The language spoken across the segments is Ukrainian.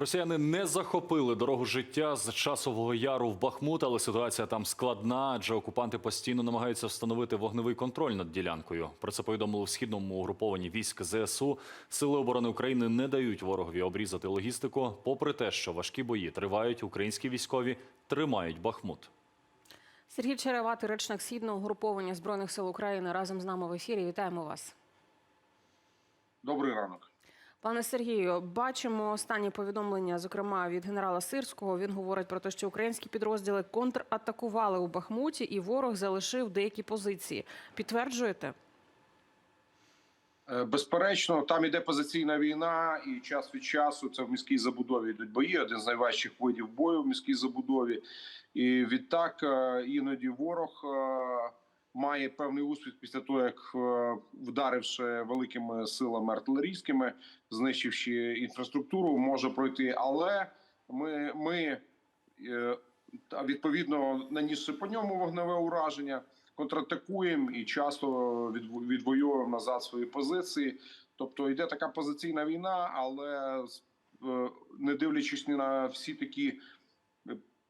Росіяни не захопили дорогу життя з часового яру в Бахмут, але ситуація там складна, адже окупанти постійно намагаються встановити вогневий контроль над ділянкою. Про це повідомили в східному угрупованні військ ЗСУ. Сили оборони України не дають ворогові обрізати логістику. Попри те, що важкі бої тривають, українські військові тримають Бахмут. Сергій Череватий, речник східного угруповання збройних сил України, разом з нами в ефірі. Вітаємо вас. Добрий ранок. Пане Сергію, бачимо останні повідомлення, зокрема від генерала Сирського. Він говорить про те, що українські підрозділи контратакували у Бахмуті, і ворог залишив деякі позиції. Підтверджуєте? Е, Безперечно, там іде позиційна війна, і час від часу це в міській забудові йдуть бої. Один з найважчих видів бою в міській забудові. І відтак е, іноді ворог е, має певний успіх після того, як е, вдаривши великими силами артилерійськими, знищивши інфраструктуру, може пройти. Але ми, ми е, відповідно нанісши по ньому вогневе ураження. Контратакуємо і часто відво- відвоюємо назад свої позиції. Тобто йде така позиційна війна, але е, не дивлячись на всі такі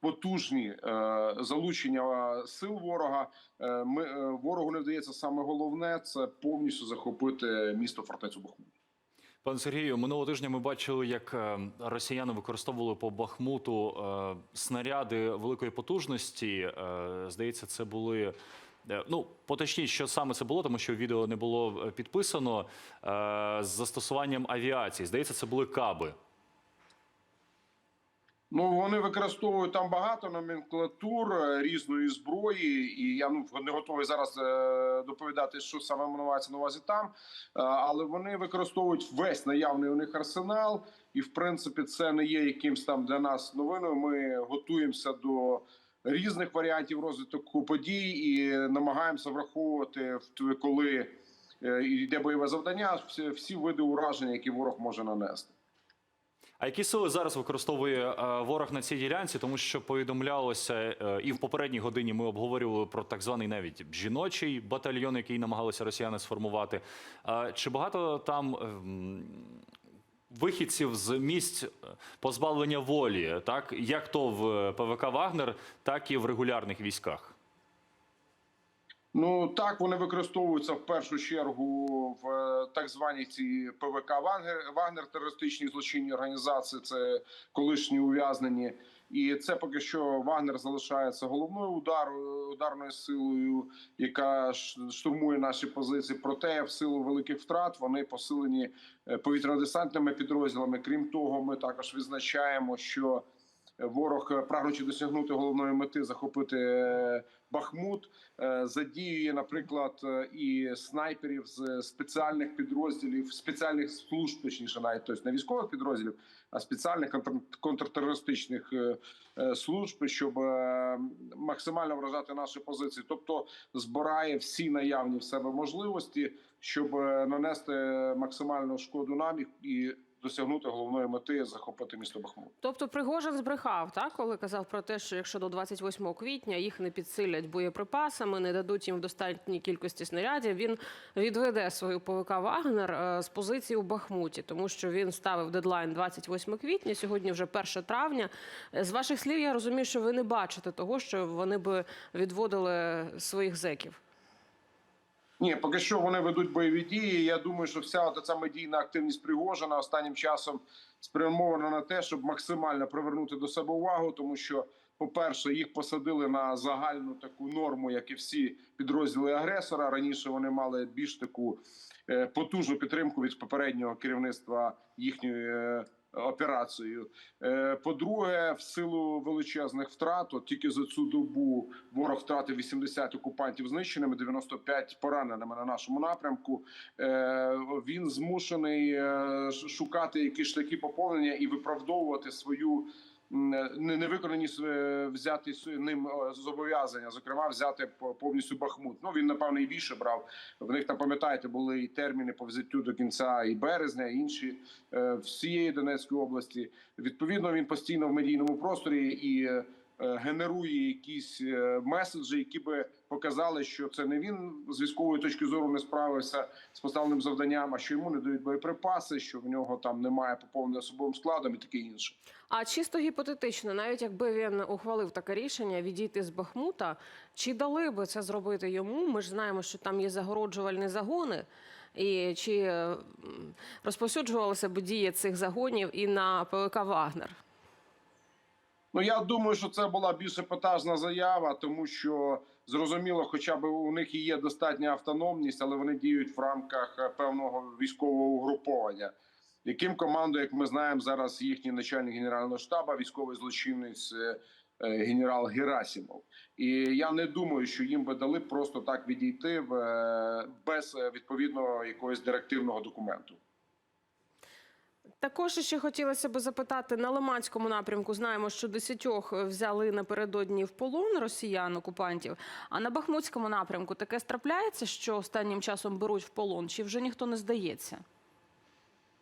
потужні е, залучення сил ворога, е, ми е, ворогу не вдається саме головне це повністю захопити місто фортецю Бахмут. Пане Сергію, минулого тижня ми бачили, як росіяни використовували по Бахмуту снаряди великої потужності. Здається, це були. Ну, поточніть, що саме це було, тому що відео не було підписано з застосуванням авіації. Здається, це були каби. Ну вони використовують там багато номенклатур е, різної зброї, і я ну не готовий зараз е, доповідати, що саме мається на увазі там. Е, але вони використовують весь наявний у них арсенал, і в принципі це не є якимсь там для нас новиною. Ми готуємося до різних варіантів розвитку подій і намагаємося враховувати коли е, йде бойове завдання, всі, всі види ураження, які ворог може нанести. А які сили зараз використовує е, ворог на цій ділянці? Тому що повідомлялося е, і в попередній годині ми обговорювали про так званий навіть жіночий батальйон, який намагалися росіяни сформувати. Чи багато там ем, вихідців з місць е, позбавлення волі, так як то в ПВК Вагнер, так і в регулярних військах? Ну так вони використовуються в першу чергу в е, так званій ці ПВК Вагнер, Вагнер терористичні злочинні організації. Це колишні ув'язнені, і це поки що Вагнер залишається головною ударою ударною силою, яка штурмує наші позиції. Проте в силу великих втрат вони посилені е, повітряно-десантними підрозділами. Крім того, ми також відзначаємо, що Ворог, е, прагнучи досягнути головної мети, захопити е, Бахмут, е, задіює, наприклад, і снайперів з спеціальних підрозділів, спеціальних служб, точніше, навіть тобто не військових підрозділів, а спеціальних контр- контртерористичних служб, щоб максимально вражати наші позиції. Тобто збирає всі наявні в себе можливості, щоб нанести максимальну шкоду нам і досягнути головної мети захопити місто Бахмут. Тобто Пригожин збрехав, так, коли казав про те, що якщо до 28 квітня їх не підсилять боєприпасами, не дадуть їм в достатній кількості снарядів, він відведе свою ПВК Вагнер е, з позиції у Бахмуті, тому що він ставив дедлайн 28 квітня. Сьогодні вже 1 травня. Е, З ваших слів я розумію, що ви не бачите того, що вони би відводили своїх зеків. Ні, поки що вони ведуть бойові дії. Я думаю, що вся от ця медійна активність Пригожина останнім часом спрямована на те, щоб максимально привернути до себе увагу, тому що, по-перше, їх посадили на загальну таку норму, як і всі підрозділи агресора. Раніше вони мали більш таку е, потужну підтримку від попереднього керівництва їхньої. Операцією, Е, по-друге, в силу величезних втрат, от тільки за цю добу ворог втратив 80 окупантів знищеними, 95 пораненими на нашому напрямку. Е, Він змушений е, шукати якісь шляхи поповнення і виправдовувати свою. М, не- виконані взяти с- ним е, зобов'язання, зокрема взяти по- повністю Бахмут. Ну він напевно і більше брав. В них там пам'ятаєте, були і терміни по взяттю до кінця і березня, і інші е, всієї Донецької області. Відповідно, він постійно в медійному просторі і е, е, генерує якісь е, меседжі, які би показали, що це не він з військової точки зору не справився з поставленим завданням, а що йому не дають боєприпаси, що в нього там немає поповнення особовим складом і таке інше. А чисто гіпотетично, навіть якби він ухвалив таке рішення відійти з Бахмута, чи дали би це зробити йому? Ми ж знаємо, що там є загороджувальні загони. І чи е, розповсюджувалися б дії цих загонів і на ПВК Вагнер? Ну я думаю, що це була більш епатажна заява, тому що зрозуміло, хоча б у них і є достатня автономність, але вони діють в рамках е, певного військового угруповання, яким командує, як ми знаємо, зараз їхній начальник генерального штабу, військовий злочинець е, е, генерал Герасимов. І я не думаю, що їм би дали просто так відійти без відповідного якогось директивного документу. Також ще хотілося б запитати на Лиманському напрямку. Знаємо, що десятьох взяли напередодні в полон росіян окупантів. А на Бахмутському напрямку таке страпляється, що останнім часом беруть в полон, чи вже ніхто не здається?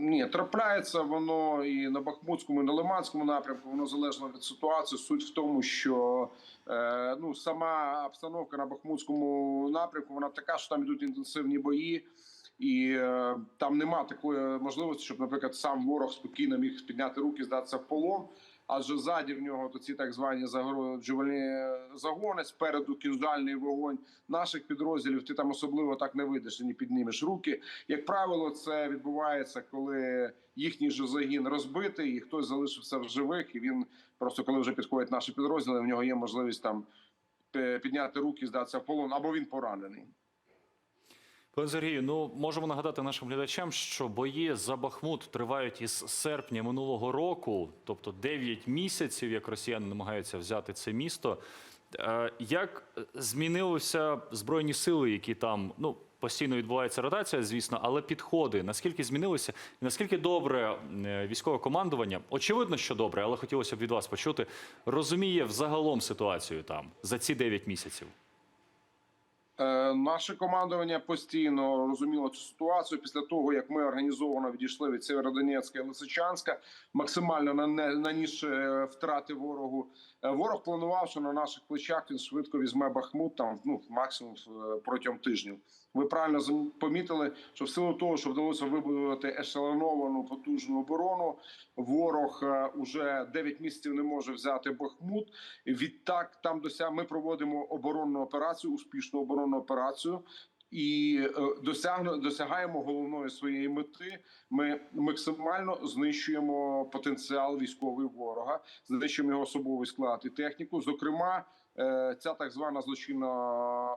Ні, трапляється воно і на Бахмутському, і на Лиманському напрямку. Воно залежно від ситуації. Суть в тому, що е, ну сама обстановка на Бахмутському напрямку вона така, що там ідуть інтенсивні бої, і е, там нема такої можливості, щоб, наприклад, сам ворог спокійно міг підняти руки, здатися в полон. Адже ззаді в нього то ці так звані загороджувальні загони, спереду кінжальний вогонь наших підрозділів. Ти там особливо так не вийдеш і не піднімеш руки. Як правило, це відбувається, коли їхній же загін розбитий, і хтось залишився в живих, і він просто коли вже підходять наші підрозділи, в нього є можливість там е, підняти руки, здатися в полон, або він поранений. Пане Сергію, ну можемо нагадати нашим глядачам, що бої за Бахмут тривають із серпня минулого року, тобто 9 місяців, як росіяни намагаються взяти це місто. Е, Як змінилися збройні сили, які там ну постійно відбувається ротація, звісно, але підходи наскільки змінилися, і наскільки добре е, військове командування, очевидно, що добре, але хотілося б від вас почути, розуміє взагалом ситуацію там за ці 9 місяців. Е, Наше командування постійно розуміло цю ситуацію після того, як ми організовано відійшли від Сєвєродонецька і Лисичанська, максимально наніс е, втрати ворогу. Е, Ворог планував, що на наших плечах він швидко візьме Бахмут там ну максимум протягом тижнів. Ви правильно помітили, що в силу того, що вдалося вибудувати ешелоновану потужну оборону, ворог уже 9 місяців не може взяти Бахмут. Відтак там досяг ми проводимо оборонну операцію, успішну оборонну операцію. І е, досягну досягаємо головної своєї мети. Ми максимально знищуємо потенціал військовий ворога, знищуємо його особовий склад і техніку. Зокрема, е, ця так звана злочинна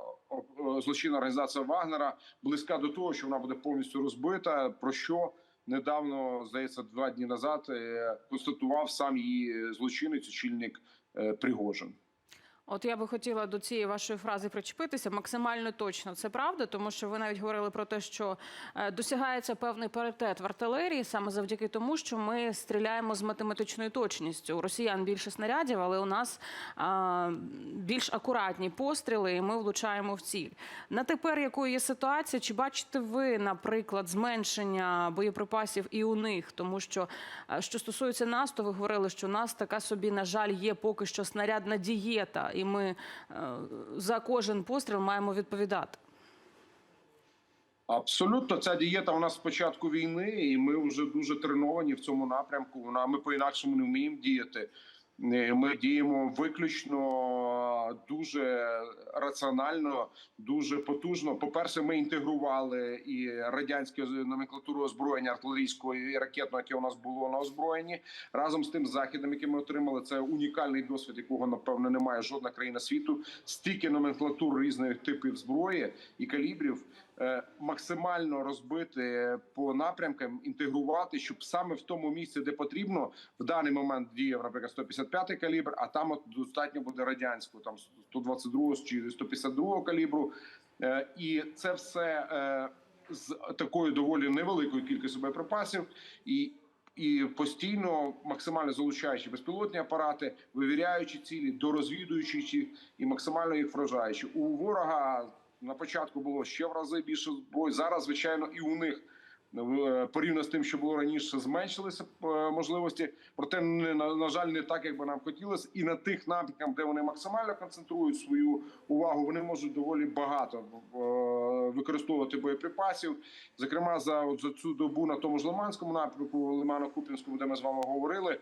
злочинна організація Вагнера близька до того, що вона буде повністю розбита. Про що недавно здається два дні назад е, констатував сам її злочинець, очільник Пригожин. От я би хотіла до цієї вашої фрази причепитися максимально точно. Це правда, тому що ви навіть говорили про те, що е, досягається певний паритет в артилерії саме завдяки тому, що ми стріляємо з математичною точністю. У росіян більше снарядів, але у нас а, більш акуратні постріли, і ми влучаємо в ціль. На тепер якою є ситуація? Чи бачите ви, наприклад, зменшення боєприпасів і у них? Тому що е, що стосується нас, то ви говорили, що у нас така собі, на жаль, є поки що снарядна дієта, і ми е, за кожен постріл маємо відповідати. Абсолютно, ця дієта у нас з початку війни, і ми вже дуже треновані в цьому напрямку. Вона ми по-інакшому не вміємо діяти. Е, Ми діємо виключно дуже раціонально, дуже потужно. По перше, ми інтегрували і радянську номенклатуру озброєння артилерійського і ракетного, яке у нас було на озброєнні, разом з тим західом, який ми отримали. Це унікальний досвід, якого напевно немає жодна країна світу. Стільки номенклатур різних типів зброї і калібрів е, максимально розбити по напрямкам, інтегрувати, щоб саме в тому місці, де потрібно, в даний момент діяв, наприклад, 155 калібр, а там от достатньо буде радянського, там 122 чи 152 калібру. Е, І це все е, з такою доволі невеликою кількістю боєприпасів і. І постійно максимально залучаючи безпілотні апарати, вивіряючи цілі, дорозвідуючи їх і максимально їх вражаючи. У ворога на початку було ще в рази більше зброї. Зараз, звичайно, і у них е, порівняно з тим, що було раніше, зменшилися е, можливості. Проте на, жаль, не так, як би нам хотілося, і на тих напрямках, де вони максимально концентрують свою увагу, вони можуть доволі багато е, використовувати боєприпасів. Зокрема, за за цю добу на тому ж Лиманському напрямку, Лимано-Куп'янському, де ми з вами говорили.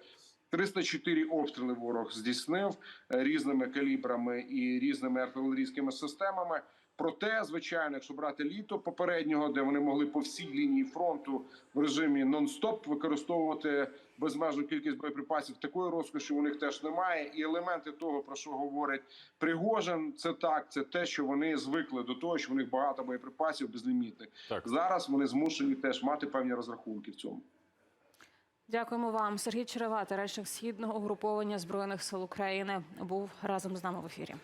304 обстріли ворог здійснив різними калібрами і різними артилерійськими системами. Проте, звичайно, якщо брати літо попереднього, де вони могли по всій лінії фронту в режимі нон-стоп використовувати безмежну кількість боєприпасів, такої розкоші у них теж немає. І елементи того, про що говорить Пригожин, це так, це те, що вони звикли до того, що у них багато боєприпасів безлімітних. Так. Зараз вони змушені теж мати певні розрахунки в цьому. Дякуємо вам. Сергій Черевата, речник східного угруповання збройних сил України, був разом з нами в ефірі.